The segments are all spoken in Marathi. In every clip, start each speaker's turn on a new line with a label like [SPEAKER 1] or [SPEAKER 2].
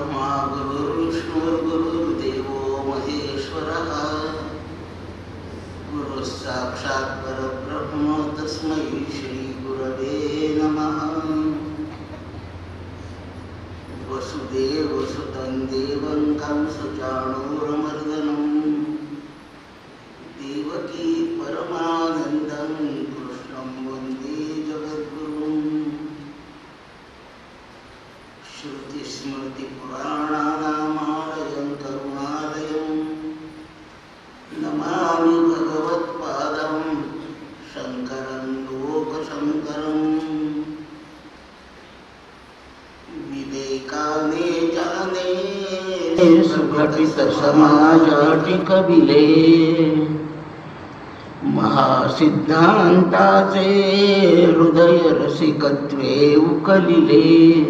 [SPEAKER 1] ब्रह्मा गुरुर्विष्णुर्गुरुर्देवो महेश्वरः गुरुः परब्रह्म तस्मै श्रीगुरवे नमः। वसुदेवसुतं देवं कंसचाणूरमर्दनं सुघटितसमाजाटि कविले. महासिद्धान्ताचे हृदयरसिकत्वे उकलिले.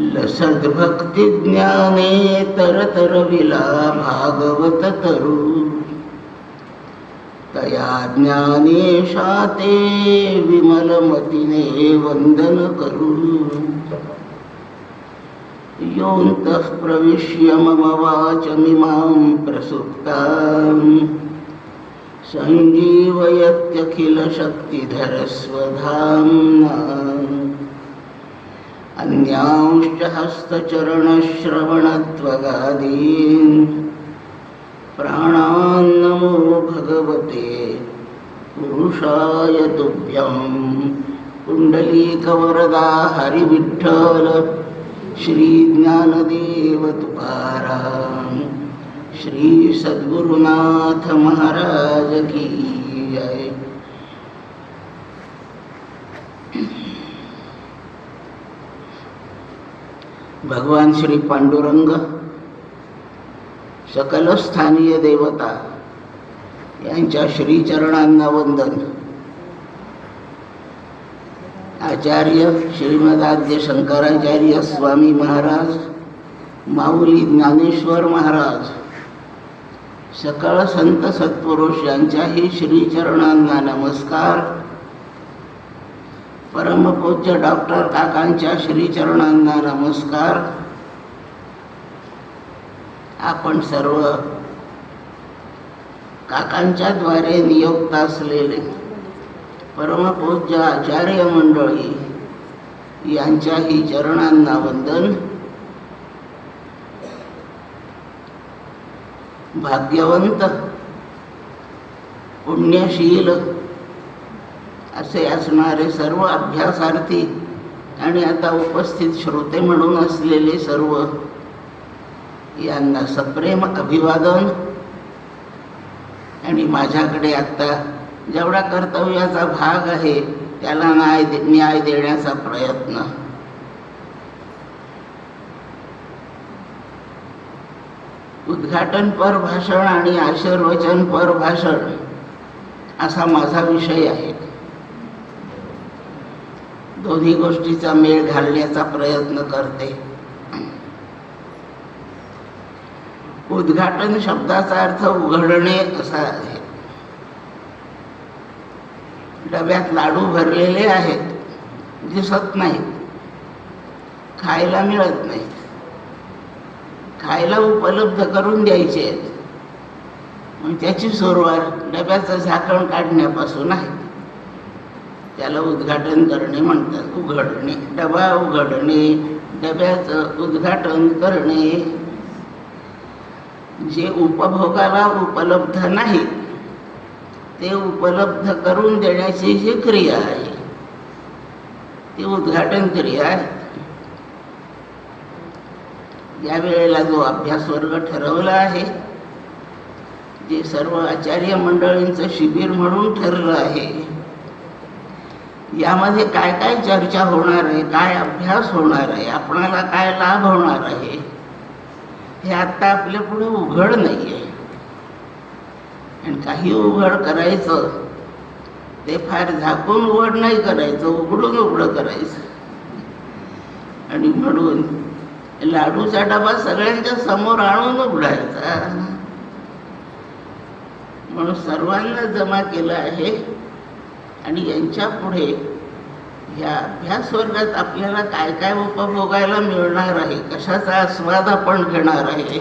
[SPEAKER 1] लसद्भक्तिज्ञाने तरतरविला भागवत तरु. तया ज्ञानेशा ते विमलमतिने वंदन करू. योऽन्तः प्रविश्य मम वाचमिमां प्रसुप्ताम्। सञ्जीवयत्यखिलशक्तिधरस्वधाम्ना अन्यांश्च हस्तचरणश्रवणत्वगादीन्। प्राणान्नमो भगवते पुरुषाय तुभ्यं कुण्डलीकवरदा हरिविठ्ठल श्रीज्ञानदेव तुकाराम श्री सद्गुरुनाथ महाराज की जय। भगवान श्री पांडुरंग सकल स्थानीय देवता यांच्या श्रीचरणांना वंदन। आचार्य श्रीमदाद्य शंकराचार्य स्वामी महाराज माऊली ज्ञानेश्वर महाराज सकळ संत सत्पुरुष यांच्याही श्रीचरणांना नमस्कार. परमपूज्य डॉक्टर काकांच्या श्रीचरणांना नमस्कार. आपण सर्व काकांच्याद्वारे नियुक्त असलेले परमपूज्य आचार्य मंडळी यांच्याही चरणांना वंदन. भाग्यवंत पुण्यशील असे असणारे सर्व अभ्यासार्थी आणि आता उपस्थित श्रोते म्हणून असलेले सर्व यांना सप्रेम अभिवादन. आणि माझ्याकडे आत्ता जेवढा कर्तव्याचा भाग आहे त्याला न्याय दे न्याय देण्याचा प्रयत्न. उद्घाटनपर भाषण आणि आशीर्वचनपर भाषण असा माझा विषय आहे. दोन्ही गोष्टीचा मेळ घालण्याचा प्रयत्न करते. उद्घाटन शब्दाचा अर्थ उघडणे असा आहे. डब्यात लाडू भरलेले आहेत. दिसत नाहीत. खायला मिळत नाहीत. खायला उपलब्ध करून द्यायचे आहेत. मग त्याची सुरुवात डब्याचं झाकण काढण्यापासून आहे. त्याला उद्घाटन करणे म्हणतात. उघडणे. डबा उघडणे. डब्याचं उद्घाटन करणे. जे उपभोगाला उपलब्ध नाहीत ते उपलब्ध करून देण्याची जी क्रिया आहे ती उद्घाटन क्रिया आहे. या वेळेला जो अभ्यास वर्ग ठरवला आहे जे सर्व आचार्य मंडळींचं शिबिर म्हणून ठरलं आहे यामध्ये काय काय चर्चा होणार आहे काय अभ्यास होणार आहे आपणाला काय लाभ होणार आहे हे आत्ता आपल्या पुढे उघड नाही आहे आणि काही उघड करायचं. ते फार झाकून उघड नाही करायचं उघडून उघडं करायचं. आणि म्हणून लाडूचा डबा सगळ्यांच्या समोर आणून उघडायचा. म्हणून सर्वांना जमा केलं आहे. आणि यांच्या पुढे ह्या अभ्यास वर्गात आपल्याला काय काय उपभोगायला मिळणार आहे कशाचा आस्वाद आपण घेणार आहे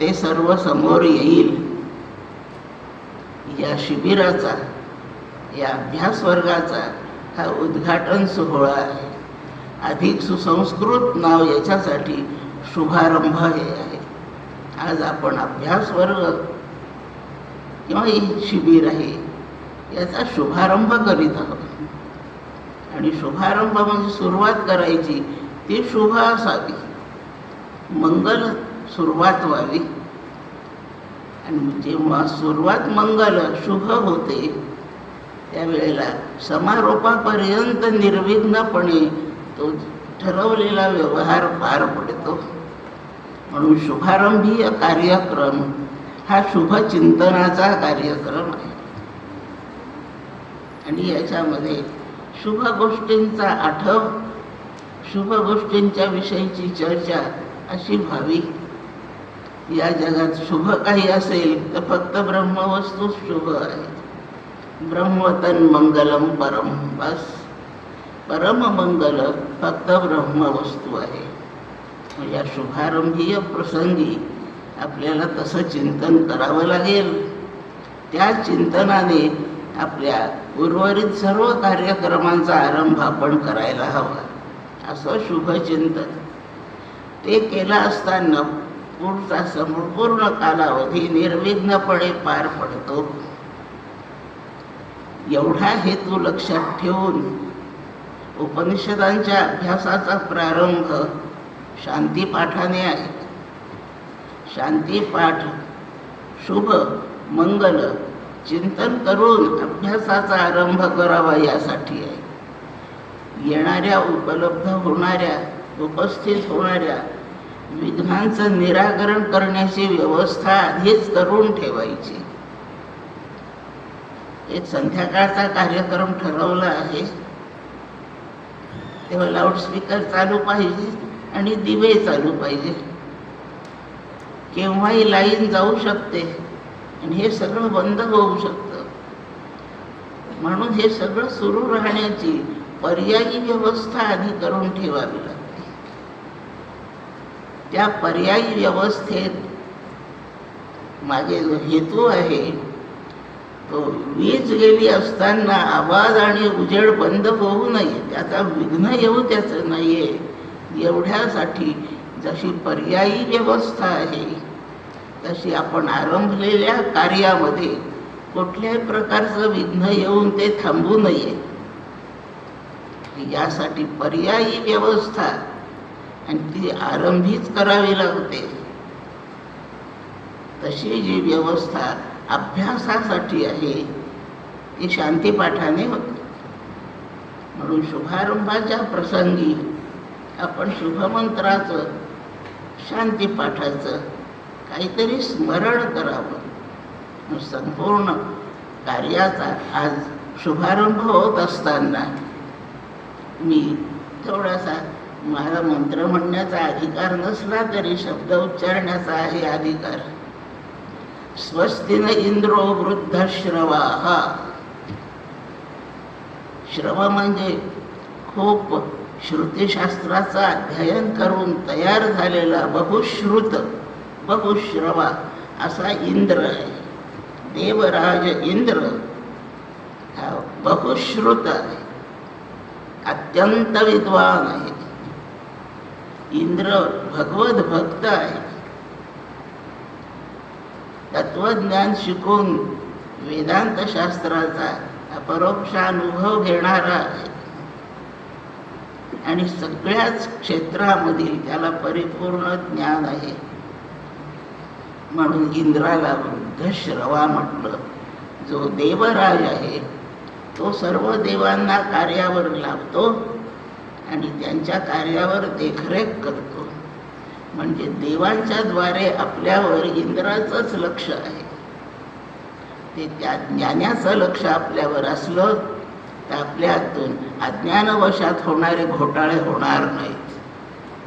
[SPEAKER 1] ते सर्व समोर येईल. या शिबिराचा या अभ्यास वर्गाचा हा उद्घाटन सोहळा आहे. अधिक सुसंस्कृत नाव याच्यासाठी शुभारंभ हे आहे. आज आपण अभ्यास वर्ग किंवा ही शिबिर आहे याचा शुभारंभ करीत आहोत. आणि शुभारंभ म्हणजे सुरुवात करायची ती शुभ असावी. मंगल सुरुवात व्हावी. म्हणजे जेव्हा सुरुवात मंगल शुभ होते. त्यावेळेला समारोपापर्यंत निर्विघ्नपणे तो ठरवलेला व्यवहार पार पडतो. म्हणून शुभारंभीय कार्यक्रम हा शुभचिंतनाचा कार्यक्रम आहे. आणि याच्यामध्ये शुभ गोष्टींचा आठव शुभ गोष्टींच्या विषयीची चर्चा अशी व्हावी. या जगात शुभ काही असेल तर फक्त ब्रह्मवस्तूच शुभ आहे. ब्रह्मतन मंगलम परम बस. परम मंगल फक्त ब्रह्मवस्तू आहे. या शुभारंभीय प्रसंगी आपल्याला तसं चिंतन करावं लागेल. त्या चिंतनाने आपल्या उर्वरित सर्व कार्यक्रमांचा आरंभ आपण करायला हवा. असं शुभचिंतन ते केलं असताना पुढचा संपूर्ण कालावधी निर्विघ्नपणे पार पडतो. एवढा हेतू लक्षात ठेवून उपनिषदांच्या अभ्यासाचा प्रारंभ शांतीपाठाने आहे. शांतीपाठ शुभ मंगल चिंतन करून अभ्यासाचा आरंभ करावा यासाठी आहे. येणाऱ्या उपलब्ध होणाऱ्या उपस्थित होणाऱ्या विघ्नांचं निराकरण करण्याची व्यवस्था आधीच करून ठेवायची. एक संध्याकाळचा कार्यक्रम ठरवला आहे. तेव्हा लाऊडस्पीकर चालू पाहिजे आणि दिवे चालू पाहिजे. केव्हाही लाईन जाऊ शकते आणि हे सगळं बंद होऊ शकतं. म्हणून हे सगळं सुरू राहण्याची पर्यायी व्यवस्था आधी करून ठेवावी लागते. त्या पर्यायी व्यवस्थेत माझे जो हेतू आहे. तो वीज गेली असताना आवाज आणि उजेड बंद होऊ नये त्याचा विघ्न येऊ त्याचं नाही आहे एवढ्यासाठी जशी पर्यायी व्यवस्था आहे तशी आपण आरंभलेल्या कार्यामध्ये कुठल्याही प्रकारचं विघ्न येऊन ते थांबू नये. यासाठी पर्यायी व्यवस्था आणि ती आरंभीच करावी लागते. तशी जी व्यवस्था अभ्यासासाठी आहे ती शांतीपाठाने होते. म्हणून शुभारंभाच्या प्रसंगी आपण शुभमंत्राचं शांतीपाठाचं काहीतरी स्मरण करावं. संपूर्ण कार्याचा आज शुभारंभ होत असताना मी थोडासा मला मंत्र म्हणण्याचा अधिकार नसला तरी शब्द उच्चारण्याचा आहे अधिकार. स्वस्तिन इंद्रो वृद्ध श्रवा. श्रव म्हणजे खूप श्रुतीशास्त्राचं अध्ययन करून तयार झालेला बहुश्रुत बहुश्रवा असा इंद्र आहे. देवराज इंद्र हा बहुश्रुत आहे. अत्यंत विद्वान आहे. इंद्र भगवत भक्त आहे. तत्वज्ञान शिकून वेदांत शास्त्राचा अपरोक्षानुभव घेणारा आहे. आणि सगळ्याच क्षेत्रामधील त्याला परिपूर्ण ज्ञान आहे. म्हणून इंद्राला वृद्ध श्रवा म्हटलं जो देवराज आहे तो सर्व देवांना कार्यावर लावतो आणि त्यांच्या कार्यावर देखरेख करतो. म्हणजे देवांच्या द्वारे आपल्यावर इंद्राचंच लक्ष आहे. ते त्या ज्ञानाचं लक्ष आपल्यावर असलं तर आपल्या हातून अज्ञानवशात होणारे घोटाळे होणार नाहीत.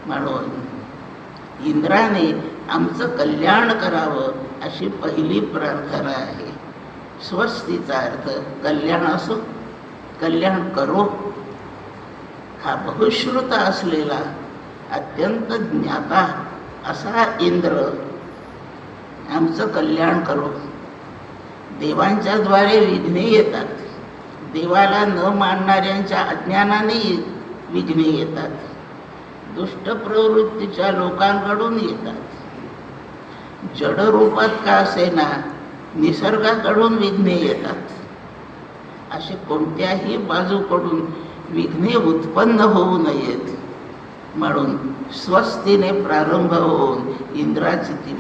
[SPEAKER 1] म्हणून इंद्राने आमचं कल्याण करावं अशी पहिली प्रार्थना आहे. स्वस्तीचा अर्थ कल्याण असो कल्याण करो. हा बहुश्रुत असलेला अत्यंत ज्ञाता असा इंद्र आमचं कल्याण करो. देवांच्या द्वारे विघ्ने येतात. देवाला न मानणाऱ्यांच्या अज्ञानाने विघ्ने येतात. दुष्ट प्रवृत्तीच्या लोकांकडून येतात. जडरूपात का असेना निसर्गाकडून विघ्ने येतात. असे कोणत्याही बाजूकडून विघ्ने उत्पन्न होऊ नयेत. म्हणून स्वस्तीने प्रारंभ होऊन इंद्राची ती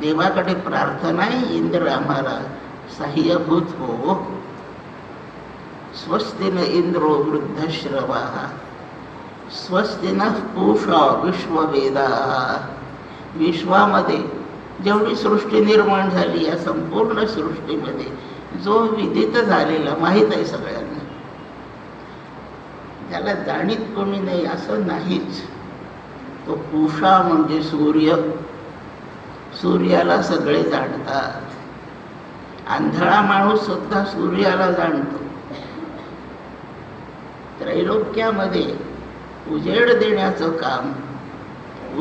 [SPEAKER 1] देवाकडे प्रार्थना आहे इंद्र आम्हाला सहाय्यभूत हो. स्वस्तीन इंद्रो वृद्धश्रवा. स्वस्तीन पूषा विश्ववेदा. विश्वामध्ये जेवढी सृष्टी निर्माण झाली या संपूर्ण सृष्टीमध्ये जो विदित झालेला माहीत आहे सगळ्यांना. त्याला जाणीत कोणी नाही असं नाहीच. तो पूषा म्हणजे सूर्य. सूर्याला सगळे जाणतात. आंधळा माणूस सुद्धा सूर्याला जाणतो. त्रैलोक्यामध्ये उजेड देण्याचं काम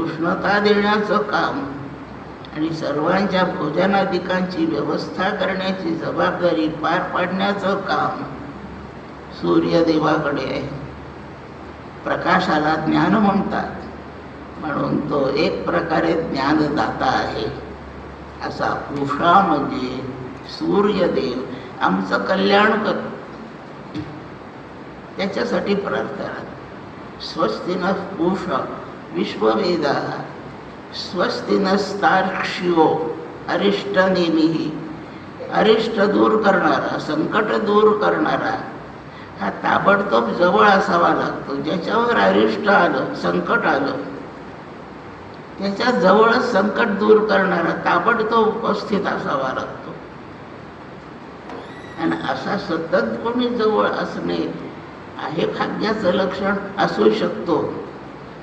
[SPEAKER 1] उष्णता देण्याचं काम आणि सर्वांच्या भोजनाधिकांची व्यवस्था करण्याची जबाबदारी पार पाडण्याचं काम सूर्यदेवाकडे आहे. प्रकाशाला ज्ञान म्हणतात. म्हणून तो एक प्रकारे ज्ञानदाता आहे. असा उषा म्हणजे सूर्यदेव आमचं कल्याण कर त्याच्यासाठी प्रार्थना स्वस्तिन पूषा विश्ववेदा स्वस्तिनस्तार्क्ष्यो अरिष्ट नेमिही अरिष्ट दूर करणारा संकट दूर करणारा हा ताबडतोब जवळ असावा लागतो. ज्याच्यावर अरिष्ट आलं संकट आलं त्याच्या जवळच संकट दूर करणारा ताबडतोब उपस्थित असावा लागतो. आणि असा सतत कोणी जवळ असणे हे भाग्याचं लक्षण असू शकतो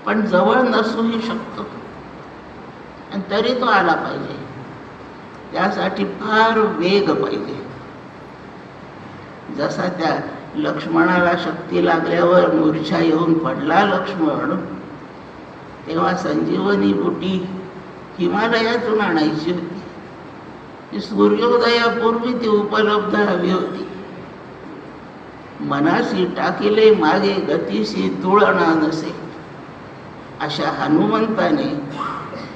[SPEAKER 1] पण जवळ नसूही शकतो. आणि तरी तो आला पाहिजे. त्यासाठी फार वेग पाहिजे. जसा त्या लक्ष्मणाला शक्ती लागल्यावर मूर्छा येऊन पडला लक्ष्मण. तेव्हा संजीवनी बुटी हिमालयातून आणायची होती. सूर्योदयापूर्वी ती उपलब्ध हवी होती. मनाशी टाकिले मागे गतीशी तुळणा नसे. अशा हनुमंताने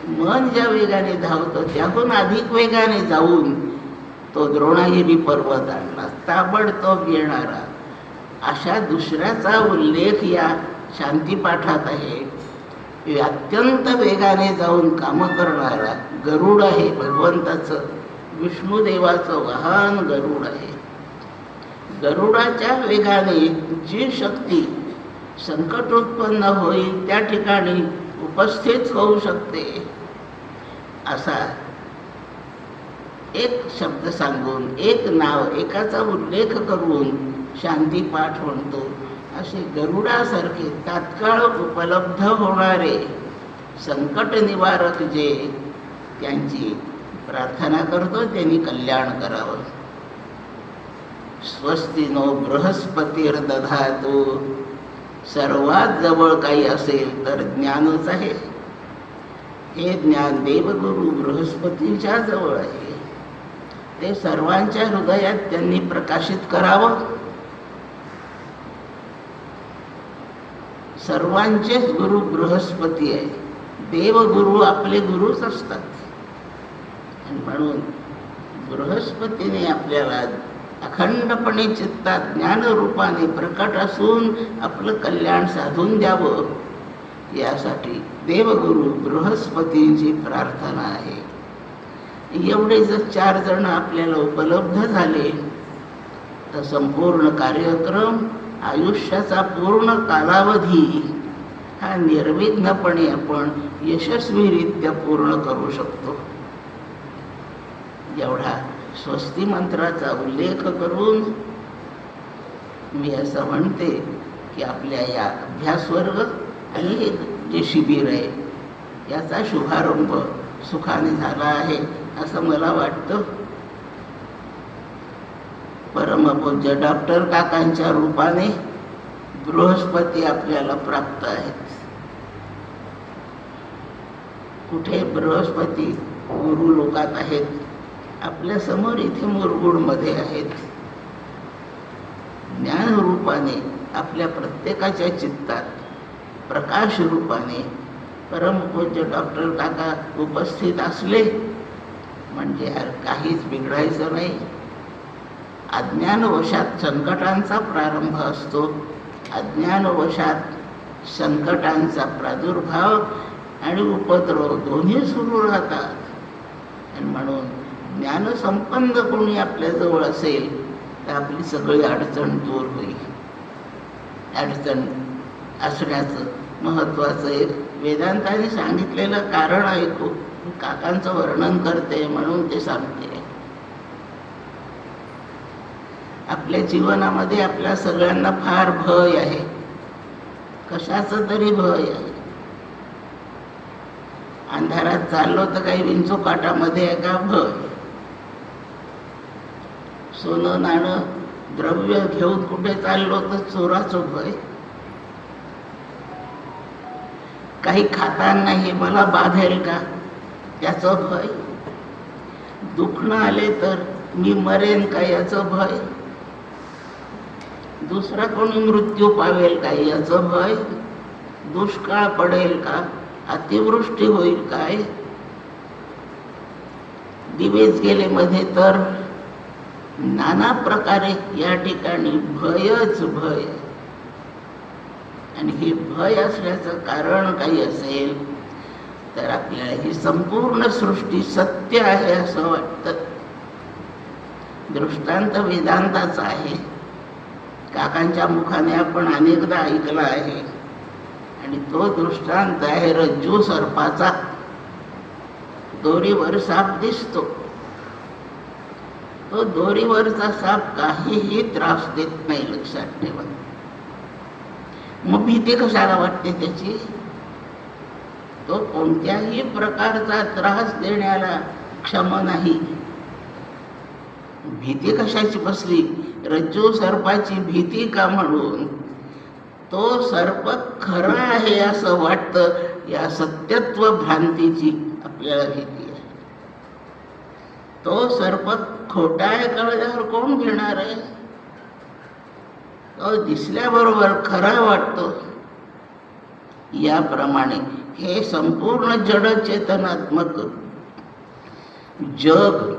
[SPEAKER 1] मन ज्या वेगाने धावतं त्याहून अधिक वेगाने जाऊन तो द्रोणागिरी पर्वत आणला ताबडतोब येणारा अशा दुसऱ्याचा उल्लेख या शांतीपाठात आहे. अत्यंत वेगाने जाऊन कामं करणारा गरुड आहे भगवंताचं. विष्णुदेवाचं वाहन गरुड आहे. गरुडाच्या वेगाने जी शक्ती संकट उत्पन्न होईल त्या ठिकाणी उपस्थित होऊ शकते. असा एक शब्द सांगून एक नाव एकाचा उल्लेख करून शांतीपाठ म्हणतो. असे गरुडासारखे तात्काळ उपलब्ध होणारे संकट निवारक जे त्यांची प्रार्थना करतो त्यांनी कल्याण करावं. स्वस्ती नो बृहस्पतीर दधातो सर्वात जवळ काही असेल तर ज्ञानच आहे. हे ज्ञान देवगुरु बृहस्पतींच्या जवळ आहे. ते सर्वांच्या हृदयात त्यांनी प्रकाशित करावं. सर्वांचेच गुरु बृहस्पती आहे. देवगुरु आपले गुरुच असतात. आणि म्हणून बृहस्पतीने आपल्याला अखंडपणे चित्तात ज्ञानरूपाने प्रकट असून आपलं कल्याण साधून द्यावं. यासाठी देवगुरु बृहस्पतींची प्रार्थना आहे. एवढे जर चार जण आपल्याला उपलब्ध झाले तर संपूर्ण कार्यक्रम आयुष्याचा पूर्ण कालावधी हा निर्विघ्नपणे आपण यशस्वीरित्या पूर्ण करू शकतो. एवढा स्वस्ती मंत्राचा उल्लेख करून मी असं म्हणते की आपल्या या अभ्यासवर्ग आणि हे जे शिबिर आहे याचा शुभारंभ सुखाने झाला आहे असं मला वाटतं. परमपूज्य डॉक्टर काकांच्या रूपाने बृहस्पती आपल्याला प्राप्त आहेत. कुठे बृहस्पती गुरु लोकात आहेत? आपल्यासमोर इथे मुरगुडमध्ये आहेत. ज्ञान रूपाने आपल्या प्रत्येकाच्या चित्तात प्रकाश रूपाने परमपूज्य डॉक्टर काका उपस्थित असले म्हणजे यार काहीच बिघडायचं नाही. अज्ञानवशात संकटांचा प्रारंभ असतो. अज्ञानवशात संकटांचा प्रादुर्भाव आणि उपद्रव दोन्ही सुरू राहतात. आणि म्हणून ज्ञानसंपन्न कोणी आपल्याजवळ असेल तर आपली सगळी अडचण दूर होईल. अडचण असण्याचं महत्त्वाचं एक वेदांताने सांगितलेलं कारण ऐकू काकांचं वर्णन करते म्हणून ते सांग आपल्या जीवनामध्ये आपल्या सगळ्यांना फार भय आहे. कशाचं तरी भय आहे. अंधारात चाललो तर काही विंचू काटामध्ये आहे का? भय. सोनं नाणं द्रव्य घेऊन कुठे चाललो तर चोराचं भय. काही खाताना हे मला बाधेल का? याचं भय. दुखणं आले तर मी मरेन का? याचं भय. दुसरा कोणी मृत्यू पावेल का? याचं भय दुष्काळ पडेल का? अतिवृष्टी होईल काय दिवेच गेले मध्ये तर नाना प्रकारे या ठिकाणी भयच भय. आणि हे भय असण्याचं कारण काही असेल तर आपल्याला ही संपूर्ण सृष्टी सत्य आहे असं वाटतं. दृष्टांत वेदांताचा आहे. काकांच्या मुखाने आपण अनेकदा ऐकला आहे. आणि तो दृष्टांत आहे रज्जू सर्पाचा. दोरीवर साप दिसतो. तो दोरीवरचा साप काहीही त्रास देत नाही लक्षात ठेवा. मग भीती कशाला वाटते त्याची? तो कोणत्याही प्रकारचा त्रास देण्याला क्षम नाही. भीती कशाची बसली? रज्जू सर्पाची भीती का म्हणून? तो सर्प खरा आहे असं वाटतं या सत्यत्व भ्रांतीची आपल्याला भीती आहे. तो सर्प खोटा आहे कळल्यावर कोण घेणार आहे? तो दिसल्याबरोबर खरा वाटतो. याप्रमाणे हे संपूर्ण जड चेतनात्मक जग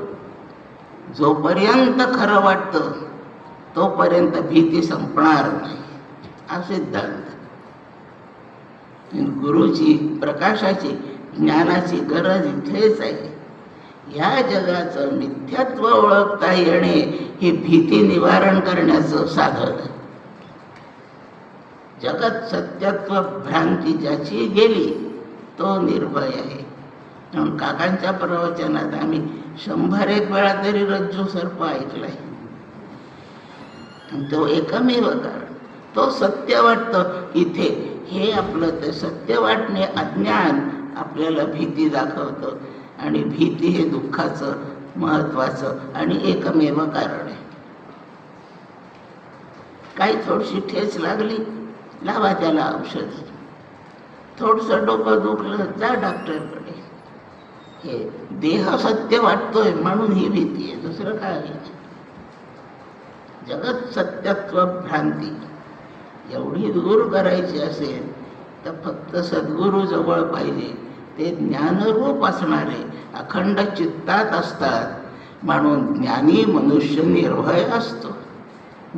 [SPEAKER 1] जोपर्यंत खरं वाटतं तोपर्यंत भीती संपणार नाही. हा सिद्धांत गुरुची प्रकाशाची ज्ञानाची गरज इथेच आहे. ह्या जगाचं मिथ्यात्व ओळखता येणे हे भीती निवारण करण्याचं साधन आहे. जगत सत्यत्व भ्रांती ज्याची गेली तो निर्भय आहे. म्हणून काकांच्या प्रवचनात आम्ही शंभर एक वेळा तरी रज्जू सर्प ऐकलाय. तो एकमेव कारण. तो सत्य वाटतं. इथे हे आपलं ते सत्य वाटणे अज्ञान आपल्याला भीती दाखवतं. आणि भीती हे दुःखाचं महत्वाचं आणि एकमेव कारण आहे. काही थोडीशी ठेच लागली लावा त्याला औषध. थोडंसं डोकं दुखलं जा डॉक्टरकडे हे देह सत्य वाटतोय म्हणून ही भीती आहे. दुसरं काय आहे? जगत सत्यत्व भ्रांती. एवढी दूर करायची असेल तर फक्त सद्गुरू जवळ पाहिजे. ते ज्ञानरूप असणारे अखंड चित्तात असतात. म्हणून ज्ञानी मनुष्य निर्भय असतो.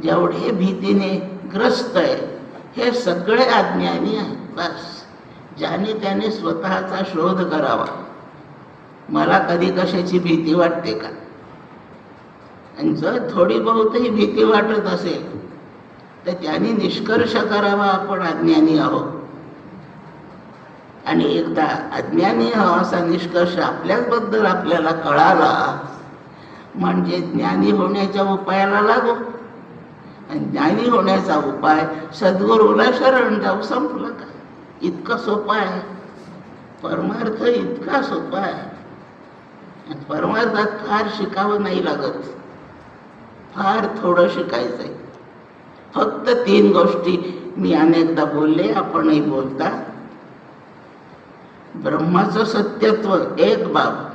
[SPEAKER 1] जेवढे भीतीने ग्रस्त आहे हे सगळे अज्ञानी आहेत. बस. ज्याने त्याने स्वतःचा शोध करावा. मला कधी कशाची भीती वाटते का? आणि जर थोडी बहुतही भीती वाटत असेल तर त्यांनी निष्कर्ष करावा आपण अज्ञानी आहोत. आणि एकदा अज्ञानी आहोत असा निष्कर्ष आपल्याचबद्दल आपल्याला कळाला म्हणजे ज्ञानी होण्याच्या उपायाला लागू. आणि ज्ञानी होण्याचा उपाय सद्गुरूला शरण जाऊ संपलं का? इतकं सोपं आहे. परमार्थ इतका सोपा आहे. परमार्थात फार शिकावं नाही लागत. फार थोडं शिकायचंय. फक्त तीन गोष्टी मी अनेकदा बोलले आपणही बोलता. ब्रह्माचं सत्यत्व एक बाब.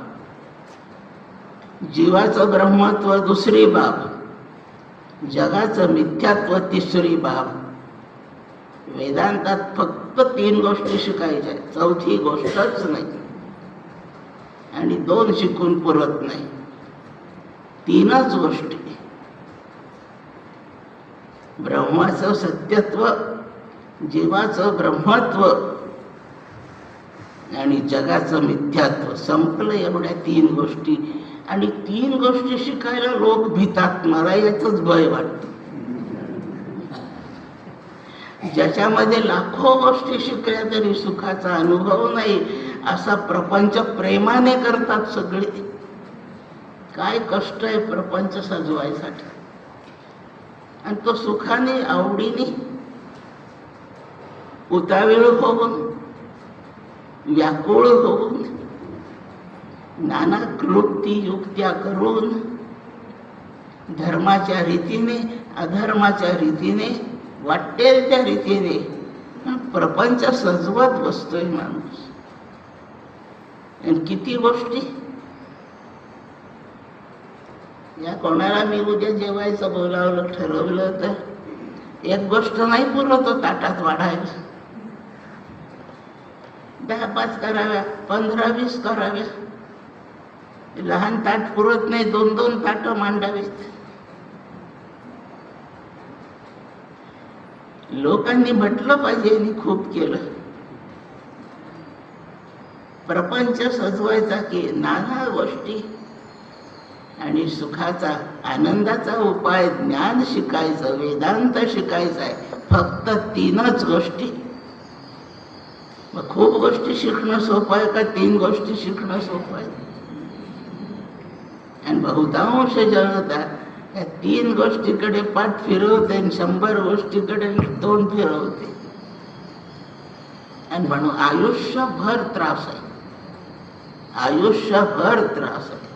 [SPEAKER 1] जीवाचं ब्रह्मत्व दुसरी बाब. जगाचं मिथ्यात्व तिसरी बाब. वेदांतात फक्त तीन गोष्टी शिकायच्या चौथी गोष्टच नाही. आणि दोन शिकून पुरत नाही. तीनच गोष्टी. ब्रह्माचं सत्यत्व जीवाचं ब्रह्मत्व आणि जगाचं मिथ्यात्व. संपलं एवढ्या तीन गोष्टी. आणि तीन गोष्टी शिकायला लोक भितात. मला याच भय वाटत. ज्याच्यामध्ये लाखो गोष्टी शिकल्या तरी सुखाचा अनुभव नाही. असा प्रपंच प्रेमाने करतात सगळे. काय कष्ट आहे प्रपंच सजवायसाठी. आणि तो सुखाने आवडीने उतावीळ होऊन व्याकुळ होऊन नाना क्लुप्ती युक्त्या करून धर्माच्या रीतीने अधर्माच्या रीतीने वाटेल त्या रीतीने प्रपंच सजवत बसतोय माणूस. किती गोष्टी? या कोणाला मी उद्या जेवायचं बोलावलं ठरवलं तर एक गोष्ट नाही पुरवतो ताटात वाढायला दहा पाच कराव्या पंधरा वीस कराव्या. लहान ताट पुरत नाही दोन दोन ताट मांडावीत. लोकांनी म्हटलं पाहिजे आणि खूप केलं. प्रपंच सजवायचा की नाना गोष्टी. आणि सुखाचा आनंदाचा उपाय ज्ञान शिकायचं वेदांत शिकायचं आहे फक्त तीनच गोष्टी. मग खूप गोष्टी शिकणं सोपं आहे का? तीन गोष्टी शिकणं सोपं आहे. आणि बहुतांश जनता या तीन गोष्टीकडे पाठ फिरवते आणि शंभर गोष्टीकडे तोंड फिरवते. आणि म्हणून आयुष्यभर त्रास आहे. आयुष्यभर त्रास आहे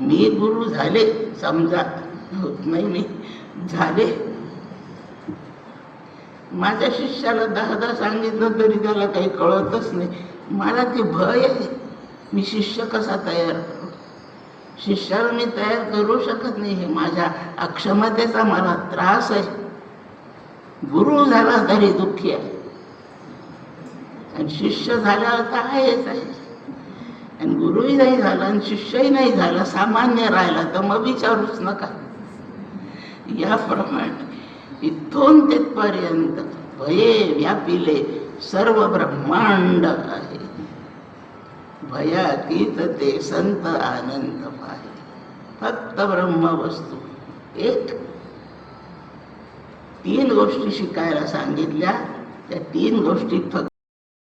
[SPEAKER 1] मी गुरु झाले समजा होत नाही मी झाले. माझ्या शिष्याला दहादा सांगितलं तरी त्याला काही कळतच नाही. मला ते भय आहे. मी शिष्य कसा तयार करू? शिष्याला मी तयार करू शकत नाही हे माझ्या अक्षमतेचा मला त्रास आहे. गुरु झाला तरी दुःखी आहे. आणि शिष्य झाल्यावर तर आहेच आहे. आणि गुरुही नाही झाला आणि शिष्यही नाही झाला सामान्य राहिला तर मग विचारूच नका. याप्रमाणे इथून तिथपर्यंत भये व्यापिले सर्व ब्रह्मांड आहे. भयातीत ते संत आनंद पाहे. फक्त ब्रह्म वस्तू एक. तीन गोष्टी शिकायला सांगितल्या त्या तीन गोष्टी फक्त